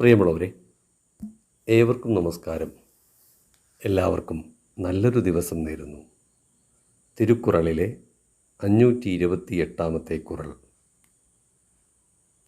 പ്രിയമുള്ളവരെ ഏവർക്കും നമസ്കാരം. എല്ലാവർക്കും നല്ലൊരു ദിവസം നേരുന്നു. തിരുക്കുറളിലെ അഞ്ഞൂറ്റി ഇരുപത്തി എട്ടാമത്തെ കുറൾ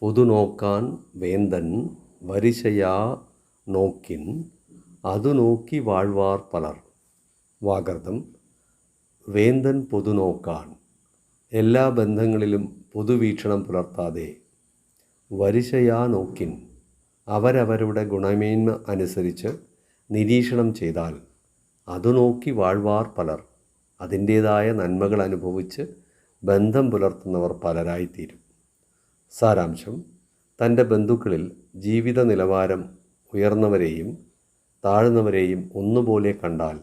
പൊതുനോക്കാൻ വേന്തൻ വരിശയാ നോക്കിൻ അതു നോക്കി വാഴ്വാർ പലർ. വാഗർദം വേന്തൻ പൊതുനോക്കാൻ എല്ലാ ബന്ധങ്ങളിലും പൊതുവീക്ഷണം പുലർത്താതെ വരിശയാ നോക്കിൻ അവരവരുടെ ഗുണമേന്മ അനുസരിച്ച് നിരീക്ഷണം ചെയ്താൽ അതു നോക്കി വാഴ്വാർ പലർ. അതിന്റേതായ നന്മകൾ അനുഭവിച്ച് ബന്ധം പുലർത്തുന്നവർ പലരായിത്തീരും. സാരാംശം തന്റെ ബന്ധുക്കളിൽ ജീവിത നിലവാരം ഉയർന്നവരെയും താഴ്ന്നവരെയും ഒന്നുപോലെ കണ്ടാൽ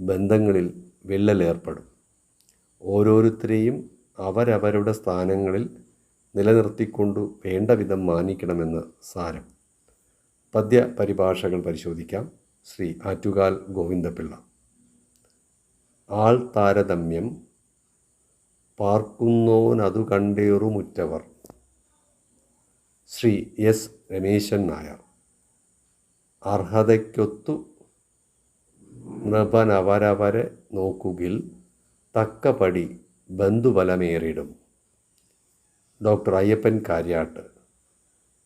ബന്ധങ്ങളിൽ വിള്ളലേർപ്പെടും. ഓരോരുത്തരെയും അവരവരുടെ സ്ഥാനങ്ങളിൽ നിലനിർത്തിക്കൊണ്ടു വേണ്ട വിധം മാനിക്കണമെന്ന് സാരം. പദ്യ പരിഭാഷകൾ പരിശോധിക്കാം. ശ്രീ ആറ്റുകാൽ ഗോവിന്ദപിള്ള. ആൾ താരതമ്യം പാർക്കുന്നോനതു കണ്ടേറുമുറ്റവർ. ശ്രീ എസ് രമേശൻ നായർ. അർഹതയ്ക്കൊത്തു നൃപനവരവരെ നോക്കുകിൽ തക്കപടി ബന്ധുബലമേറിടും. ഡോക്ടർ അയ്യപ്പൻ കാര്യാട്ട്.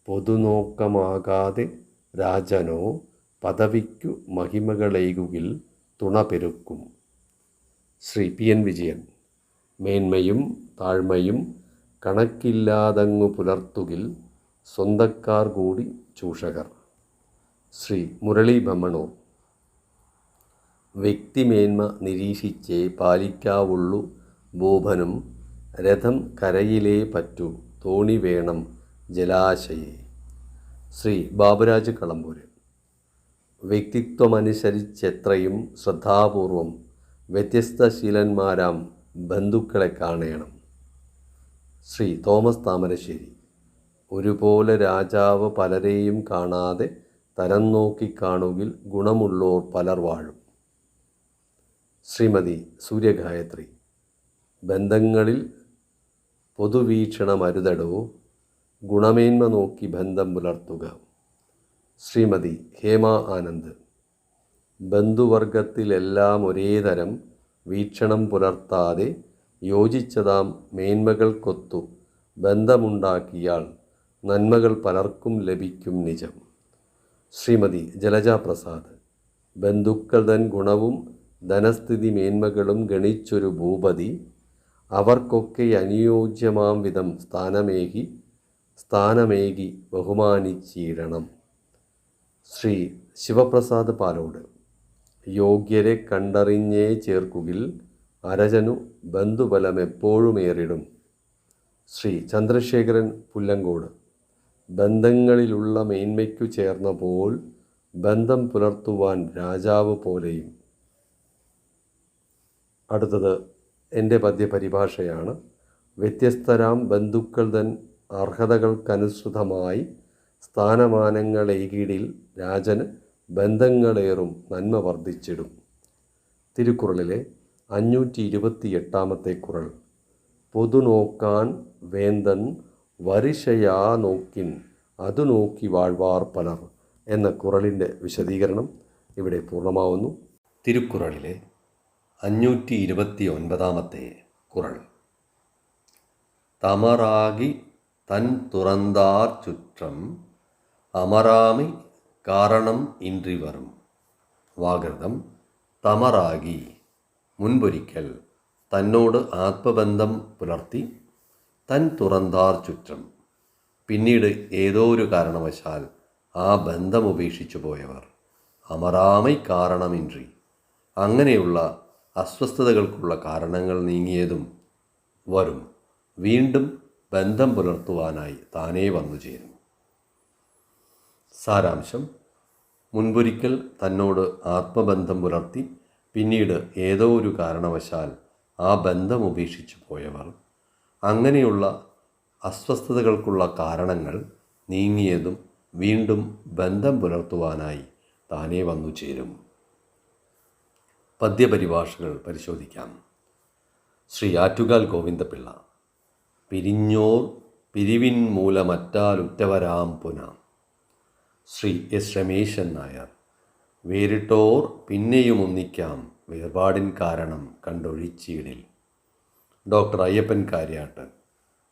പൊതുനോക്കമാകാതെ രാജനോ പദവിക്കു മഹിമകളേകുകിൽ തുണപെരുക്കും ശ്രീ പി എൻ വിജയൻ മേന്മയും താഴ്മയും കണക്കില്ലാതങ്ങു പുലർത്തുകിൽ സ്വന്തക്കാർ കൂടി ചൂഷകർ. ശ്രീ മുരളി ഭമണോ വ്യക്തിമേന്മ നിരീക്ഷിച്ചേ പാലിക്കാവുള്ളു ബോഭനും രഥം കരയിലേ പറ്റൂ തോണി വേണം ജലാശയെ. ശ്രീ ബാബുരാജ് കളമ്പൂര് വ്യക്തിത്വമനുസരിച്ചെത്രയും ശ്രദ്ധാപൂർവം വ്യത്യസ്ത ശീലന്മാരാം ബന്ധുക്കളെ കാണണം. ശ്രീ തോമസ് താമരശ്ശേരി ഒരുപോലെ രാജാവ് പലരെയും കാണാതെ തരം നോക്കി കാണുകിൽ ഗുണമുള്ളോർ പലർ വാഴും. ശ്രീമതി സൂര്യഗായത്രി ബന്ധങ്ങളിൽ പൊതുവീക്ഷണമരുതടോ ഗുണമേന്മ നോക്കി ബന്ധം പുലർത്തുക. ശ്രീമതി ഹേമ ആനന്ദ്. ബന്ധുവർഗത്തിലെല്ലാം ഒരേ തരം വീക്ഷണം പുലർത്താതെ യോജിച്ചതാം മേന്മകൾക്കൊത്തു ബന്ധമുണ്ടാക്കിയാൽ നന്മകൾ പലർക്കും ലഭിക്കും നിജം. ശ്രീമതി ജലജ പ്രസാദ് ബന്ധുക്കൾ തൻ ഗുണവും ധനസ്ഥിതി മേന്മകളും ഗണിച്ചൊരു ഭൂപതി അവർക്കൊക്കെ അനുയോജ്യമാം വിധം സ്ഥാനമേകി സ്ഥാനമേകി ബഹുമാനിച്ചിടണം ശ്രീ ശിവപ്രസാദ് പാലോട്. യോഗ്യരെ കണ്ടറിഞ്ഞേ ചേർക്കുകിൽ അരജനു ബന്ധുബലം എപ്പോഴുമേറിടും ശ്രീ ചന്ദ്രശേഖരൻ പുല്ലങ്കോട്. ബന്ധങ്ങളിലുള്ള മേന്മയ്ക്കു ചേർന്ന പോൽ ബന്ധം പുലർത്തുവാൻ രാജാവ് പോലെയും. അടുത്തത് എന്റെ പദ്യപരിഭാഷയാണ്. വ്യത്യസ്തരാം ബന്ധുക്കൾ തൻ അർഹതകൾക്കനുസൃതമായി സ്ഥാനമാനങ്ങളെകിടിൽ രാജന് ബന്ധങ്ങളേറും നന്മ വർദ്ധിച്ചിടും. തിരുക്കുറളിലെ അഞ്ഞൂറ്റി ഇരുപത്തി എട്ടാമത്തെ കുറൾ. പൊതുനോക്കാൻ വേന്തൻ വരിശയാ നോക്കിൻ അതു നോക്കി വാഴ്വാർ പലർ എന്ന കുറളിന്റെ വിശദീകരണം ഇവിടെ പൂർണമാവുന്നു. തിരുക്കുറളിലെ അഞ്ഞൂറ്റി ഇരുപത്തി ഒൻപതാമത്തെ കുറൾ. തമറാകി தன் துறந்தார் சுற்றம் அமராமை காரணம் இன்றி வரும். വാഗൃതം തമറാകി മുൻപൊരിക്കൽ തന്നോട് ആത്മബന്ധം പുലർത്തി തൻ തുറന്താർ ചുറ്റം പിന്നീട് ഏതോ ഒരു കാരണവശാൽ ആ ബന്ധം ഉപേക്ഷിച്ചു പോയവർ അമറാമൈ കാരണമിன்றி അങ്ങനെയുള്ള അസ്വസ്ഥതകൾക്കുള്ള കാരണങ്ങൾ നീങ്ങിയതും വരും. വീണ്ടും ബന്ധം പുലർത്തുവാനായി താനേ വന്നു ചേരുന്നു. സാരാംശം. മുൻപൊരിക്കൽ തന്നോട് ആത്മബന്ധം പുലർത്തി പിന്നീട് ഏതോ ഒരു കാരണവശാൽ ആ ബന്ധം ഉപേക്ഷിച്ചു പോയവർ അങ്ങനെയുള്ള അസ്വസ്ഥതകൾക്കുള്ള കാരണങ്ങൾ നീങ്ങിയതും വീണ്ടും ബന്ധം പുലർത്തുവാനായി താനേ വന്നു ചേരും. പദ്യപരിഭാഷകൾ പരിശോധിക്കാം. ശ്രീ ആറ്റുകാൽ ഗോവിന്ദപിള്ള. പിരിഞ്ഞോർ പിരിവിൻ മൂലമറ്റാൽ ഉറ്റവരാം പുന. ശ്രീ എസ് രമേശൻ നായർ. വേറിട്ടോർ പിന്നെയും ഒന്നിക്കാം വേർപാടിൻ കാരണം കണ്ടൊഴിച്ചീടിൽ ഡോക്ടർ അയ്യപ്പൻ കാര്യാട്ട്.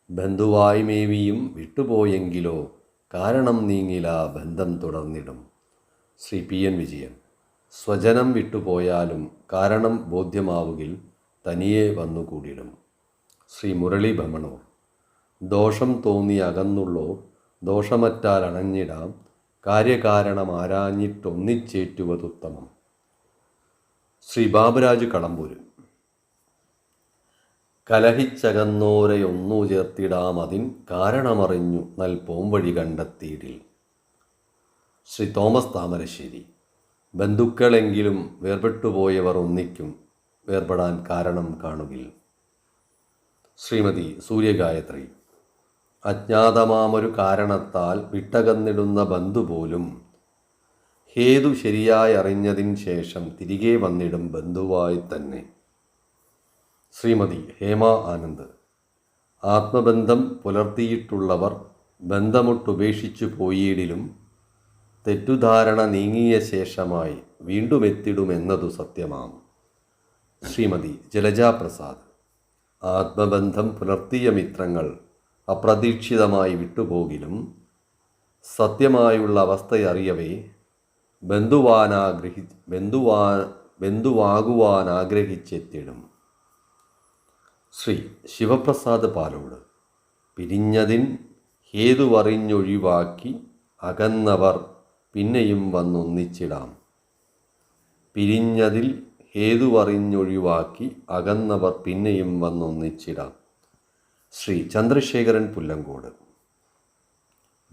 ബന്ധുവായി മേവിയും വിട്ടുപോയെങ്കിലോ കാരണം നീങ്ങില ബന്ധം തുടർന്നിടും. Sri P N Vijayan. സ്വജനം വിട്ടുപോയാലും കാരണം ബോധ്യമാവുകിൽ തനിയെ വന്നുകൂടിയിടും ശ്രീ മുരളി ഭമണൂർ. ദോഷം തോന്നി അകന്നുള്ളോ ദോഷമറ്റാൽ അണഞ്ഞിടാം കാര്യകാരണം ആരാഞ്ഞിട്ടൊന്നിച്ചേറ്റുവതുത്തമം ശ്രീ ബാബുരാജ് കളമ്പൂര് കലഹിച്ചകന്നോരയൊന്നു ചേർത്തിടാം അതിൻ കാരണമറിഞ്ഞു നൽ പോംവഴി കണ്ടെത്തിയിടിൽ. ശ്രീ തോമസ് താമരശ്ശേരി. ബന്ധുക്കളെങ്കിലും വേർപെട്ടുപോയവർ ഒന്നിക്കും വേർപെടാൻ കാരണം കാണുകിൽ. ശ്രീമതി സൂര്യഗായത്രി. അജ്ഞാതമാമൊരു കാരണത്താൽ വിട്ടകന്നിടുന്ന ബന്ധു പോലും ഹേതു ശരിയായി അറിഞ്ഞതിന് ശേഷം തിരികെ വന്നിടും ബന്ധുവായി തന്നെ. ശ്രീമതി ഹേമ ആനന്ദ്. ആത്മബന്ധം പുലർത്തിയിട്ടുള്ളവർ ബന്ധമൊട്ടുപേക്ഷിച്ചു പോയിടിലും തെറ്റുധാരണ നീങ്ങിയ ശേഷമായി വീണ്ടും എത്തിടുമെന്നതു സത്യമാം. ശ്രീമതി ജലജാ പ്രസാദ് ആത്മബന്ധം പുലർത്തിയ മിത്രങ്ങൾ അപ്രതീക്ഷിതമായി വിട്ടുപോകിലും സത്യമായുള്ള അവസ്ഥയറിയവേ ബന്ധുവാനാഗ്രഹി ബന്ധുവാ ബന്ധുവാകുവാനാഗ്രഹിച്ചെത്തിടും. ശ്രീ ശിവപ്രസാദ് പാലോട് പിരിഞ്ഞതിൻ ഹേതുവറിഞ്ഞൊഴിവാക്കി അകന്നവർ പിന്നെയും വന്നൊന്നിച്ചിടാം. പിരിഞ്ഞതിൽ ഹേതുവറിഞ്ഞൊഴിവാക്കി അകന്നവർ പിന്നെയും വന്നൊന്നിച്ചിടാം. ശ്രീ ചന്ദ്രശേഖരൻ പുല്ലങ്കോട്.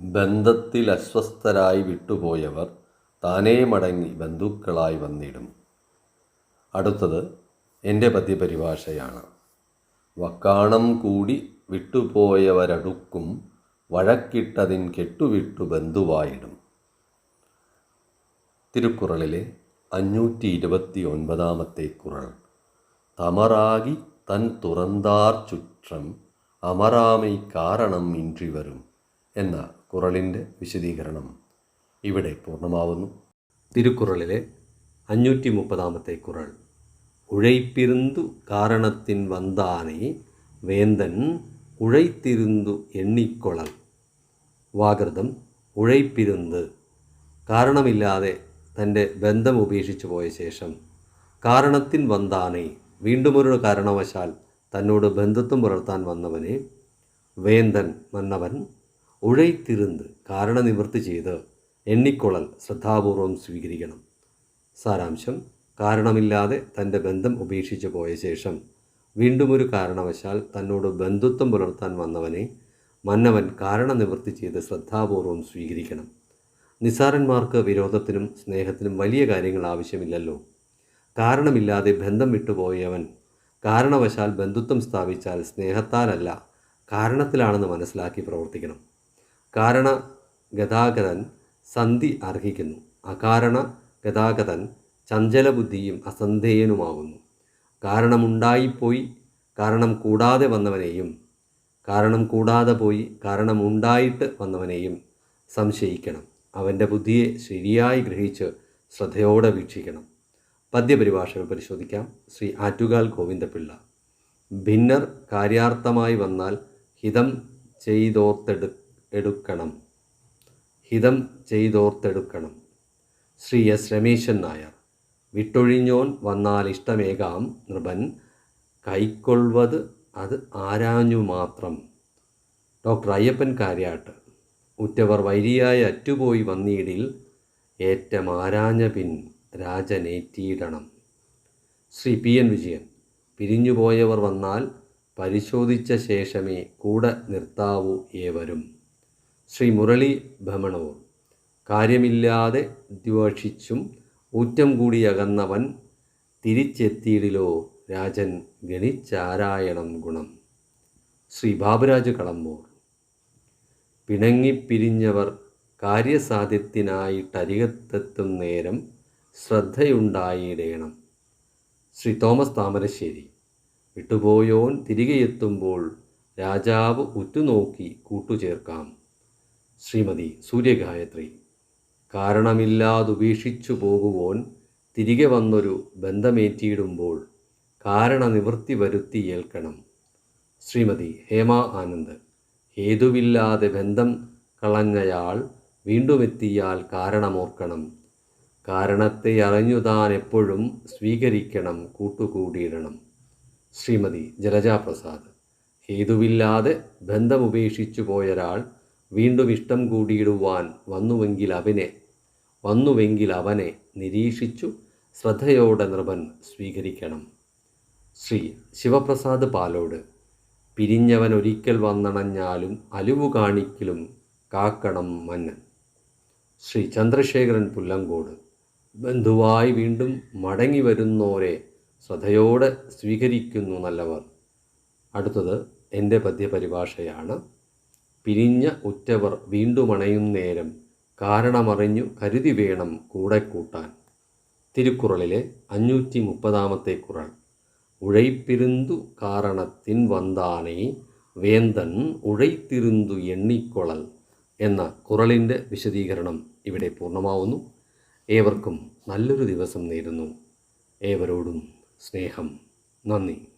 ബന്ധത്തിൽ അസ്വസ്ഥരായി വിട്ടുപോയവർ താനേ മടങ്ങി ബന്ധുക്കളായി വന്നിടും. അടുത്തത് എന്റെ പതിപരിഭാഷയാണ് വക്കാണം കൂടി വിട്ടുപോയവരടുക്കും വഴക്കിട്ടതിൻ കെട്ടുവിട്ടു ബന്ധുവായിടും. തിരുക്കുറളിലെ അഞ്ഞൂറ്റി ഇരുപത്തി ഒൻപതാമത്തെ കുറൾ തമറാകി തൻ തുറന്താർ ചുറ്റം അമറാമൈ കാരണം ഇൻട്രി വരും എന്ന കുറളിന്റെ വിശദീകരണം ഇവിടെ പൂർണമാവുന്നു. തിരുക്കുറളിലെ അഞ്ഞൂറ്റി മുപ്പതാമത്തെ കുറൾ. ഉഴൈപ്പിരുന്തു കാരണത്തിൻ വന്താനെ വേന്തൻ ഉഴൈത്തിരുന്തു എണ്ണിക്കൊളൽ. വാകൃതം ഉഴൈപ്പിരുന്ത്. കാരണമില്ലാതെ തന്റെ ബന്ധം ഉപേക്ഷിച്ചു പോയ ശേഷം കാരണത്തിൻ വന്താനെ വീണ്ടുമൊരു കാരണവശാൽ തന്നോട് ബന്ധുത്വം പുലർത്താൻ വന്നവനെ വേന്തൻ വന്നവൻ ഉഴൈത്തിരുന്ന് കാരണനിവൃത്തി ചെയ്ത് എണ്ണിക്കൊളൽ ശ്രദ്ധാപൂർവം സ്വീകരിക്കണം. സാരാംശം കാരണമില്ലാതെ തന്റെ ബന്ധം ഉപേക്ഷിച്ചു പോയ ശേഷം വീണ്ടും ഒരു കാരണവശാൽ തന്നോട് ബന്ധുത്വം പുലർത്താൻ വന്നവനെ മന്നവൻ കാരണനിവൃത്തി ചെയ്ത് ശ്രദ്ധാപൂർവം സ്വീകരിക്കണം. നിസാരന്മാർക്ക് വിരോധത്തിനും സ്നേഹത്തിനും വലിയ കാര്യങ്ങൾ ആവശ്യമില്ലല്ലോ. കാരണമില്ലാതെ ബന്ധം വിട്ടുപോയവൻ കാരണവശാൽ ബന്ധുത്വം സ്ഥാപിച്ചാൽ സ്നേഹത്താലല്ല കാരണത്തിലാണെന്ന് മനസ്സിലാക്കി പ്രവർത്തിക്കണം. കാരണ ഗതാഗതൻ സന്ധി അർഹിക്കുന്നു. അകാരണ ഗതാഗതൻ ചഞ്ചലബുദ്ധിയും അസന്ധേയനുമാകുന്നു. കാരണമുണ്ടായിപ്പോയി കാരണം കൂടാതെ വന്നവനെയും കാരണം കൂടാതെ പോയി കാരണമുണ്ടായിട്ട് വന്നവനെയും സംശയിക്കണം. അവന്റെ ബുദ്ധിയെ ശരിയായി ഗ്രഹിച്ച് ശ്രദ്ധയോടെ വീക്ഷിക്കണം. പദ്യപരിഭാഷകൾ പരിശോധിക്കാം. ശ്രീ ആറ്റുകാൽ ഗോവിന്ദപിള്ള. ഭിന്നർ കാര്യാർത്ഥമായി വന്നാൽ ഹിതം ചെയ്തോർത്തെടു എടുക്കണം. ഹിതം ചെയ്തോർത്തെടുക്കണം. ശ്രീ എസ് രമേശൻ നായർ. വിട്ടൊഴിഞ്ഞോൻ വന്നാൽ ഇഷ്ടമേകാം നൃപൻ. കൈക്കൊള്ളത് അത് ആരാഞ്ഞു മാത്രം. ഡോക്ടർ അയ്യപ്പൻ കാര്യാട്ട്. ഉറ്റവർ വൈരിയായി അറ്റുപോയി വന്നീടിൽ ഏറ്റമാരാഞ്ഞ പിൻ. രാജനേറ്റിയിടണം. ശ്രീ പി എൻ വിജയൻ പിരിഞ്ഞുപോയവർ വന്നാൽ പരിശോധിച്ച ശേഷമേ കൂടെ നിർത്താവൂ ഏവരും. ശ്രീ മുരളി ഭമണവും കാര്യമില്ലാതെ ദ്വേഷിച്ചും ഊറ്റം കൂടിയകന്നവൻ തിരിച്ചെത്തിയിടിലോ രാജൻ ഗണിച്ചാരായണം ഗുണം. ശ്രീ ബാബുരാജ് കളമ്പൂർ പിണങ്ങിപ്പിരിഞ്ഞവർ കാര്യസാധ്യത്തിനായിട്ടരികത്തെത്തും നേരം ശ്രദ്ധയുണ്ടായിടേണം ശ്രീ തോമസ് താമരശ്ശേരി വിട്ടുപോയോൻ തിരികെ എത്തുമ്പോൾ രാജാവ് ഉറ്റുനോക്കി കൂട്ടുചേർക്കാം. ശ്രീമതി സൂര്യഗായത്രി കാരണമില്ലാതുപേക്ഷിച്ചു പോകുവോൻ തിരികെ വന്നൊരു ബന്ധമേറ്റിയിടുമ്പോൾ കാരണനിവൃത്തി വരുത്തി ഏൽക്കണം. ശ്രീമതി ഹേമ ആനന്ദ് ഹേതുവില്ലാതെ ബന്ധം കളഞ്ഞയാൾ വീണ്ടുമെത്തിയാൽ കാരണമോർക്കണം. കാരണത്തെ അറിഞ്ഞുതാൻ എപ്പോഴും സ്വീകരിക്കണം കൂട്ടുകൂടിയിടണം. ശ്രീമതി ജലജാപ്രസാദ്. ഹേതുവില്ലാതെ ബന്ധമുപേക്ഷിച്ചു പോയൊരാൾ വീണ്ടും ഇഷ്ടം കൂടിയിടുവാൻ വന്നുവെങ്കിൽ അവനെ വന്നുവെങ്കിൽ അവനെ നിരീക്ഷിച്ചു ശ്രദ്ധയോടെ നൃപൻ സ്വീകരിക്കണം. ശ്രീ ശിവപ്രസാദ് പാലോട്. പിരിഞ്ഞവൻ ഒരിക്കൽ വന്നണഞ്ഞാലും അലിവു കാണിക്കലും കാക്കണം മന്നൻ. ശ്രീ ചന്ദ്രശേഖരൻ പുല്ലങ്കോട്. ബന്ധുവായി വീണ്ടും മടങ്ങി വരുന്നോരെ ശ്രദ്ധയോടെ സ്വീകരിക്കുന്നു നല്ലവർ. അടുത്തത് എന്റെ പദ്യപരിഭാഷയാണ്. പിരിഞ്ഞ ഉറ്റവർ വീണ്ടും അണയും നേരം കാരണമറിഞ്ഞു കരുതി വേണം കൂടെ കൂട്ടാൻ. തിരുക്കുറളിലെ അഞ്ഞൂറ്റി മുപ്പതാമത്തെ കുറൾ. ഉഴൈപ്പിരുന്തു കാരണത്തിൻ വന്താനേ വേന്തൻ ഉഴൈത്തിരുന്തു എണ്ണിക്കൊളൽ എന്ന കുറളിന്റെ വിശദീകരണം ഇവിടെ പൂർണമാവുന്നു. ഏവർക്കും നല്ലൊരു ദിവസം നേരുന്നു. ഏവരോടും സ്നേഹം. നന്ദി.